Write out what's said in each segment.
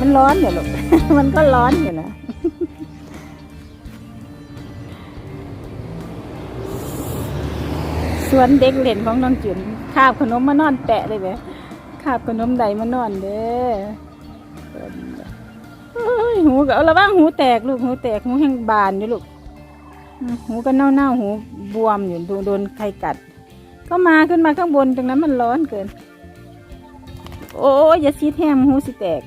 มันร้อนอยู่ลูก มันก็ร้อนอยู่นะสวนเด็กเล่นของน้องจุนคาบขนมมานอนแตะเลยไหมคาบขนมใดมานอนเด้อเอ้ยหูก็เอาระวังหูแตกลูกหูแตกหูแห้งบานอยู่ลูกหูก็เน่าๆหูบวมอยู่โดนโดนใครกัด ก็มาขึ้นมาข้างบนตรงนั้นมันร้อนเกิน โอ้ยอย่าซีดแฮมหูสิแตก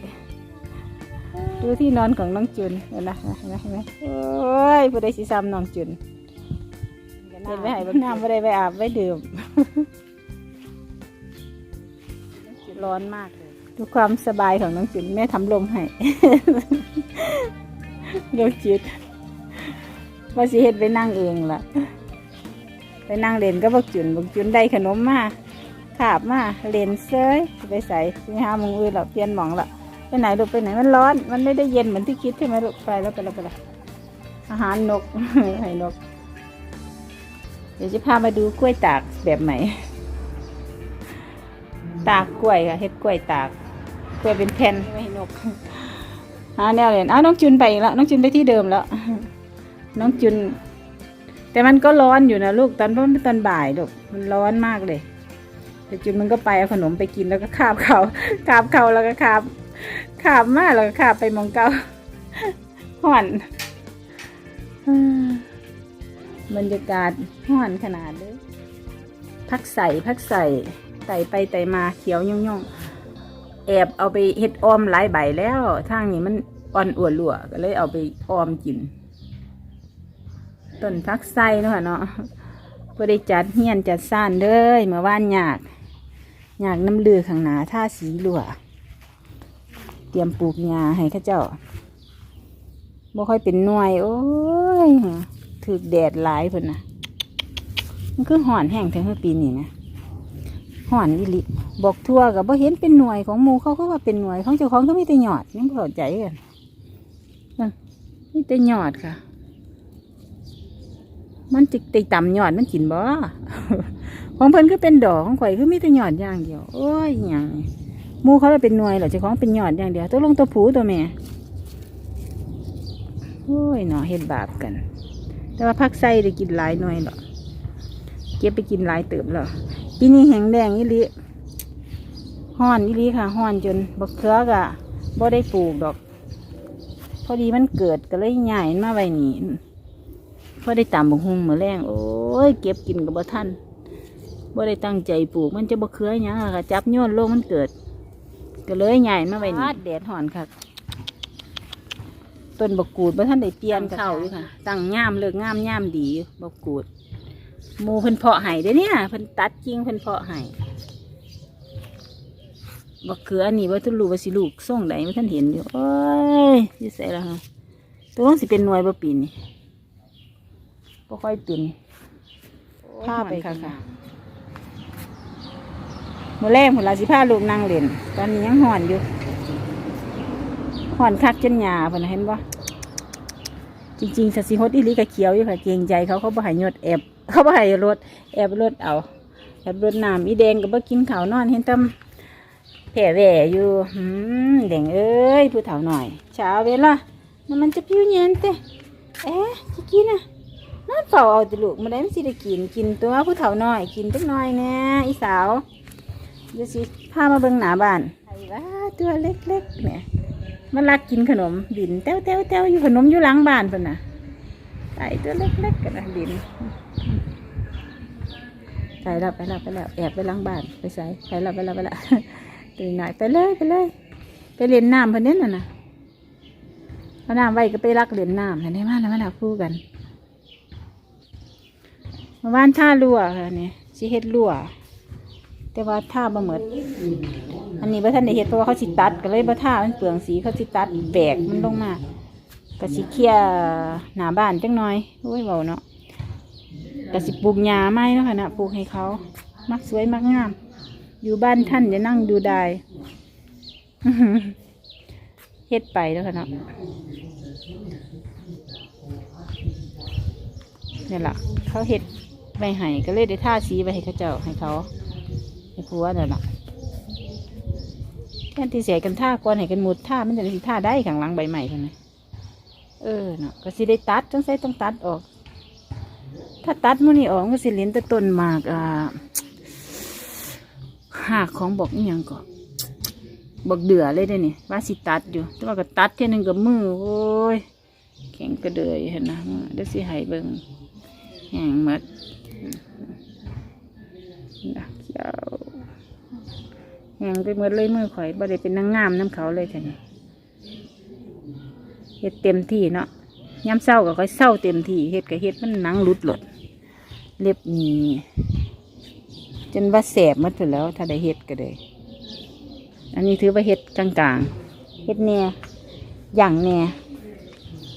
ดูที่นอนของน้องจุนเห็นไหมเห็นไหมเห็นไหมโอ้ยผู้ใดสิซ้ำน้องจุนเห็นไหมให้แบบน้ำไม่ได้ไปอาบไว้ดื่มร้อนมากเลยดูความสบายของน้องจุนแม่ทำลมให้ดูจิตว่าสิเฮ็ดไปนั่งเองล่ะ ไปนั่งเล่นก็บอกจุนบอกจุนได้ขนมมาขาบมาเล่นเซยไปใส่ที่ห้าโมงอื่นเราเปลี่ยนหมองละ ไปไหนลูกไปไหนมันร้อน มันไม่ได้เย็นเหมือนที่คิดใช่ไหมลูกไปแล้วไปแล้วไปแล้วอาหารนกให้นก เดี๋ยวจะพามาดูกล้วยตากแบบใหม่ ตากกล้วยค่ะเฮ็ดกล้วยตาก กล้วยเป็นแผ่นไม่ให้นกหาแนวเล่นอ้าวน้องจุนไปอีกแล้วน้องจุนไปที่เดิมแล้ว น้องจุน แต่มันก็ร้อนอยู่นะลูกตอนตอนบ่ายลูกมันร้อนมากเลยแต่จุนมันก็ไปเอาขนมไปกินแล้วก็คาบเขาคาบเขาแล้วก็คาบ คาบมาแล้วก็คาบไปมองเกาห่อนบรรยากาศห่อนขนาดเลยพักใส่พักใส่ไต่ไปไต่มาเขียวย่องย่องแอบเอาไปเฮ็ดออมหลายใบแล้ว ทางนี้มันอ่อนอวดหลัวก็เลยเอาไปออมกินต้นพักไส้เนาะเนาะบ่ได้จัดเฮียนจัดซ่านเลยเมื่อวานยากยากน้ำลือข้างหนาท่าสีหลัว เตรียมปลูกหญ้าให้ข้าเจ้าบ่ค่อยเป็นหน่วย โอ้ยถึกแดดหลายเพิ่นน่ะมันคือห่อนแห้งทั้งปีนี้นะห่อนอีหลิบอกทั่วกับบ่เห็นเป็นหน่วยของหมูเขาก็ว่าเป็นหน่วยของเจ้าของก็มีแต่หยอดยังบ่เข้าใจกันนั่แต่หยอดค่ะ มันจิกติต่ำยอดมันกินบ่ของเพิ่นก็เป็นดอกของข่อยคือมีแต่ยอดอย่างเดียว โอ้ยหยังห มูเขาเลยเป็นหน่วยเหรอเจ้าของเป็นยอดอย่างเดียวตัวลงตัวผูตัวแม่โอ้ยเนาะเฮ็ดบาปกัน แต่ว่าพักไส้ได้กินหลายหน่วยหรอเก็บไปกินหลายเติบแล้วปีนี้แห้งแดงอีลีห้อนอีลีค่ะห้อนจนบักเขือกะบ่ได้ปลูกดอก พอดีมันเกิดก็เลยใหญ่มาไว้นี่พอได้ตำบักฮุงมือแรงโอ้ยเก็บกินกับบ่ทันบ่ได้ตั้งใจปลูกมันจะบ่เคือหยังอะค่ะจับโยนโลกมันเกิด ก็เลยใหญ่มาไว้นี่แดดห่อนค่ะต้นบกกูดบ่ทันได้เปลี่ยนเข้าอยู่ค่ะ ตั้งง่ามเลิกง่ามง่ามดีอยู่บกกูดหมูเพิ่นเพาะไห้เด้อเนี่ยเพิ่นตัดกิ่งเพิ่นเพาะไห้บักเขืออันนี้ว่าทุลูกว่าสิลูกส่งใดไม่ทันเห็นอยู่โอ้ยอยู่ใส่แล้วค่ะตัวต้องสิเป็นหน่วยบ่ปีนี้ก็ค่อยตุนผ้าไปค่ะค่ะ มื่อแรกผมลาสิผ้าลูกนั่งเล่น ตอนนี้ยังห่อนอยู่ห่อนคักจนหยาเพิ่นน่ะเห็นปะจริงๆสัตว์สิฮดอีลีกะเขียวอยู่ค่ะเกรงใจเขาเขาบ่ให้ยดแอบเขาบ่ให้รถแอบรถเอา แอบรถน้ำอีแดงก็บ่กินข้าวนอนเห็นตำแผ่แหวอยู่หืมแดงเอ้ยผู้เฒ่าหน่อยเช้าเวลาน้ำมันจะพิวเย็นเต้เอ๊ะจะกินอะนั่นเฝ้าเอาติลูกมาได้มันสิได้กินกินตัวผู้เฒ่าหน้อย กินจักหน่อยแน่อีสาว เดี๋ยวสิพามาเบิ่งหนาบ้านไอ้ว่าตัวเล็กๆเนี่ยมันรักกินขนมดินเต้วเต้วเต้วอยู่ขนมอยู่หลังบ้านเพิ่นน่ะไก่ตัวเล็กๆกันนะดินไปแล้วไปแล้วไปแล้วแอบไปหลังบ้านไปใส่ไปแล้วไปแล้วไปแล้วตื่นหน่อยไปเลยไปเลย ไปเล่นน้ำเพิ่นเน้นน่ะนะเอาน้ำไว้ก็ไปรักเล่นน้ำเห็นไหมมาแล้วมาแล้วคู่กันมื่อวานท่ารั่วค่ะนี่ยสิเฮ็ดรั่ว แต่ว่าท่าบ่เหมือนอันนี้บ่ท่านได้เฮ็ดเพราะว่าเขาสิตัดก็เลยบ่ท่ามันเปลืองสีเขาสิตัดแบกมันลงมาก็สิเคลียหน้าบ้านจังหน่อยโอ้ยเบาเนาะก็สิปลูกหญ้าไม้เนาะค่ะนะปลูกให้เขามักสวยมักงาม อยู่บ้านท่านอย่านั่งดูได้เฮ็ดไปแล้วค่ะเนาะนี่แหละเขาเฮ็ดไปให้ก็เลยได้ท่าสีไปให้เขาเจ้าให้เขา ให้ผัวนั่นแหะแค่ที่เสียกันท่าก่อนให้กันหมดท่ามันจะได้ท่าได้ข้างหลังใบใหม่เท่านั้นเออเนาะก็สิได้ตัดจังใส่ต้องตัดออก ถ้าตัดมันนี่ออกก็สิเหลียนแต่ต้นหมากอ่าหากของบอกอีหยังก็บอกเดือเลยได้นี่ว่าสิตัดอยู่ แต่ว่าก็ตัดเท่หนึงกับมือโอ้ยแข็งกระเดือยเห็นนะเดี๋ยวสิให้เบิ่งแห้งหมด แหงไปหมดเลยมือข่อยบ่ได้เป็นนางงามน้ำเขาเลยท่านี่เฮ็ดเต็มที่เนาะย้ำเศร้าก็ค่อยเศร้าเต็มที่เฮ็ดก็เฮ็ดมันหนังหลุดหลด เล็บนี่จนว่าแสบหมดไปแล้ว ถ้าได้เฮ็ดก็เลยอันนี้ถือว่าเฮ็ดกลางๆเฮ็ดแน่อย่างแน่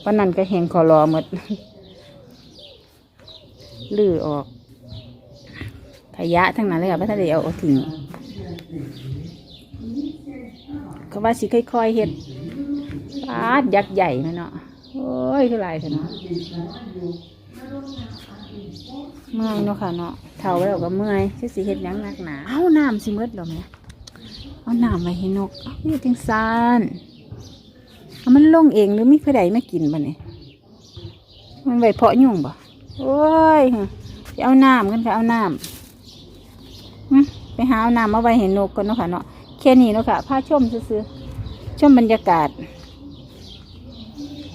วันนั้นก็แหงคอรอหมดลื้อออกขยะทั้งนั้นเลยค่ะพระทะเลเอาออกทิ้ง ก็ว่าสิค่อยๆเฮ็ดปาดยักษ์ใหญ่ไหมเนาะโอ้ยคือไรเถอะเนาะเมื่อยเนาะค่ะเนาะเท่าแล้วก็เมื่อยสิสิเฮ็ดยังหนักหนาเอาน้ำสิมืดหรอแม่เอาน้ำไว้ให้นกเอานี่จังซานมันลงเองหรือมีผู้ใดมากินบ่เนี่ยมันไว้เพาะยุ่งบ่โอ้ยเอาน้ำกันค่ะเอาน้ำ หาเอาน้ำมาไว้ให้นกก่อนเนาะค่ะเนาะแค่นี้เนาะค่ะพาชมซื้อชมบรรยากาศ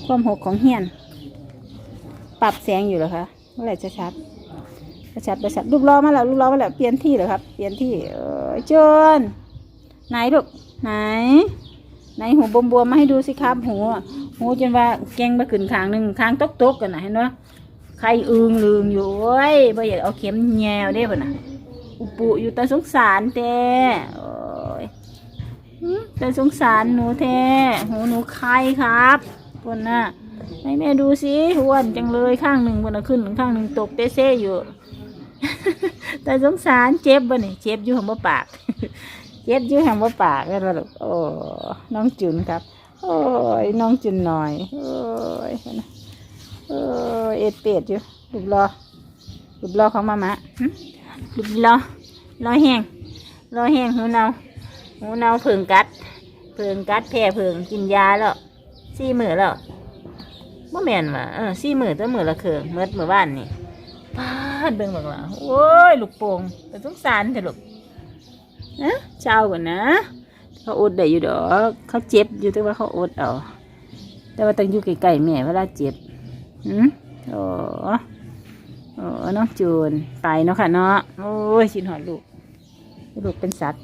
ความหกของเฮียน ปรับแสงอยู่เหรอคะเมื่อไหร่จะชัดจะชัดจะชัดลูกล้อมาแล้วลูกล้อมาแล้วเปลี่ยนที่เหรอครับ เปลี่ยนที่เออจนไหนลูกไหน ไหนหูบวมบวมๆมาให้ดูสิครับหูหูจนว่าแกงมาขึ้นคางหนึ่งคางตกตกๆกันนะเห็นไหมใครอึงลืงอยู่โอ้ยบ่อยากเอาเข็มแยวได้ป่ะนะ อุปุอยู่แต่สงสารแต่โอ้ยแต่สงสารหนูแท้หูหนูใครครับคนน่ะให้แม่ดูสิอ้วนจังเลยข้างหนึ่งบนน่ะขึ้นข้างหนึ่งตกเตเซ่อยู่ แต่สงสารเจ็บบ่นี่เจ็บอยู่หัวปาก เจ็บอยู่หัวปากแล้วลูกโอ้น้องจุนครับ โอ้ยน้องจุนหน่อย โอ้ยนะโอ้ยเอ็ดเป็ดอยู่ลูกรอลูกรอของมามะ ลูกรอรอแห้งรอแห้งหูเนาหูเนาเพิ่งกัดเพิ่งกัดแพ้เพิ่งกินยาแล้วสี่มือแล้วบ่แม่นว่ะเออสี่มือตัวมือละเคืองเมื่อเมื่อวานนี่พาดเบิ่งบักล่ะโอ้ยลูกโป่งแต่สงสารเถอะลูกนะเช้าก่อนนะ เขาอดได้อยู่ดอกเขาเจ็บอยู่แต่ว่าเขาอดเอาแต่ว่าต้องอยู่ใกล้ๆแม่เวลาเจ็บหืมโอ้ โอ้น้องจูนไปเนาะค่ะเนาะโอ้ยชินหอดลูกลูกเป็นสัตว์